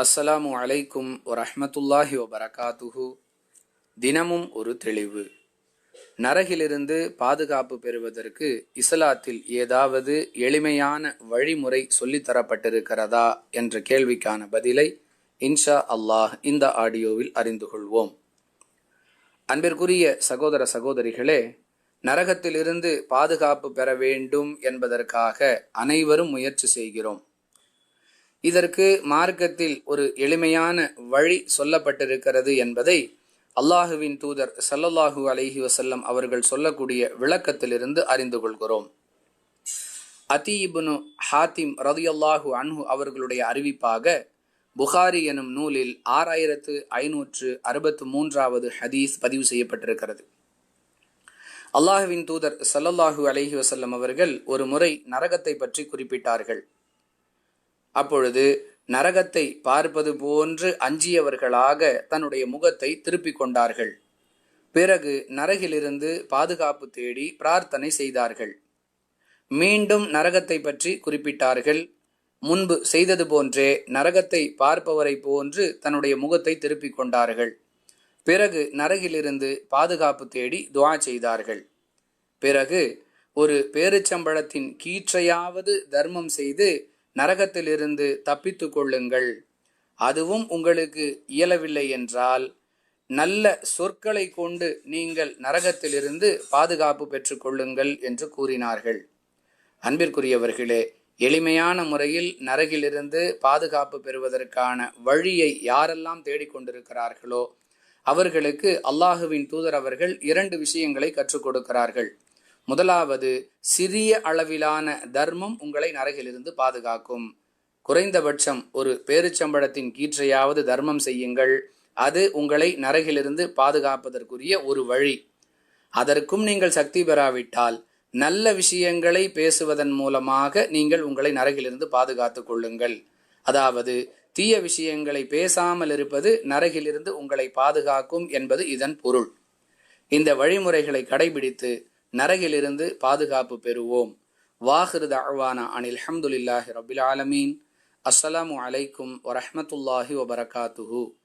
அஸ்ஸலாமு அலைக்கும் வரஹ்மத்துல்லாஹி வபரகாத்துஹு. தினமும் ஒரு தெளிவு. நரகிலிருந்து பாதுகாப்பு பெறுவதற்கு இஸ்லாத்தில் ஏதாவது எளிமையான வழிமுறை சொல்லித்தரப்பட்டிருக்கிறதா என்ற கேள்விக்கான பதிலை இன்ஷா அல்லாஹ் இந்த ஆடியோவில் அறிந்து கொள்வோம். அன்பிற்குரிய சகோதர சகோதரிகளே நரகத்திலிருந்து பாதுகாப்பு பெற வேண்டும் என்பதற்காக அனைவரும் முயற்சி செய்கிறோம். இதற்கு மார்க்கத்தில் ஒரு எளிமையான வழி சொல்லப்பட்டிருக்கிறது என்பதை அல்லாஹுவின் தூதர் சல்லல்லாஹூ அலஹி வசல்லம் அவர்கள் சொல்லக்கூடிய விளக்கத்திலிருந்து அறிந்து கொள்கிறோம். அதீபுனு ஹாத்திம் ரதியல்லாஹு அன்ஹு அவர்களுடைய அறிவிப்பாக புகாரி எனும் நூலில் ஆறாயிரத்து ஐநூற்று அறுபத்து மூன்றாவது ஹதீஸ் பதிவு செய்யப்பட்டிருக்கிறது. அல்லாஹுவின் தூதர் சல்லல்லாஹூ அலஹி வசல்லம் அவர்கள் ஒரு முறை நரகத்தை பற்றி குறிப்பிட்டார்கள். அப்பொழுது நரகத்தை பார்ப்பது போன்று அஞ்சியவர்களாக தன்னுடைய முகத்தை திருப்பிக் கொண்டார்கள். பிறகு நரகிலிருந்து பாதுகாப்பு தேடி பிரார்த்தனை செய்தார்கள். மீண்டும் நரகத்தை பற்றி குறிப்பிட்டார்கள். முன்பு செய்தது போன்றே நரகத்தை பார்ப்பவரை போன்று தன்னுடைய முகத்தை திருப்பிக் கொண்டார்கள். பிறகு நரகிலிருந்து பாதுகாப்பு தேடி துவா செய்தார்கள். பிறகு ஒரு பேருச்சம்பழத்தின் கீற்றையாவது தர்மம் செய்து நரகத்திலிருந்து தப்பித்து கொள்ளுங்கள். அதுவும் உங்களுக்கு இயலவில்லை என்றால் நல்ல சொற்களை கொண்டு நீங்கள் நரகத்திலிருந்து பாதுகாப்பு பெற்றுக்கொள்ளுங்கள் என்று கூறினார்கள். அன்பிற்குரியவர்களே எளிமையான முறையில் நரகிலிருந்து பாதுகாப்பு பெறுவதற்கான வழியை யாரெல்லாம் தேடிக்கொண்டிருக்கிறார்களோ அவர்களுக்கு அல்லாஹுவின் தூதர் அவர்கள் இரண்டு விஷயங்களை கற்றுக் கொடுக்கிறார்கள். முதலாவது சிறிய அளவிலான தர்மம் உங்களை நரகிலிருந்து பாதுகாக்கும். குறைந்தபட்சம் ஒரு பேருச்சம்பழத்தின் கீற்றையாவது தர்மம் செய்யுங்கள். அது உங்களை நரகிலிருந்து பாதுகாப்பதற்குரிய ஒரு வழி. அதற்கும் நீங்கள் சக்தி பெறாவிட்டால் நல்ல விஷயங்களை பேசுவதன் மூலமாக நீங்கள் உங்களை நரகிலிருந்து பாதுகாத்து கொள்ளுங்கள். அதாவது தீய விஷயங்களை பேசாமல் இருப்பது நரகிலிருந்து உங்களை பாதுகாக்கும் என்பது இதன் பொருள். இந்த வழிமுறைகளை கடைபிடித்து நரகிலிருந்து பாதுகாப்பு பெறுவோம். வாஹிருத அழ்வானா அனில் ஹம்துலில்லாஹி ரபில் ஆலமீன். அஸ்ஸலாமு அலைக்கும் வரஹ்மத்துல்லாஹி வபரகாத்துஹூ.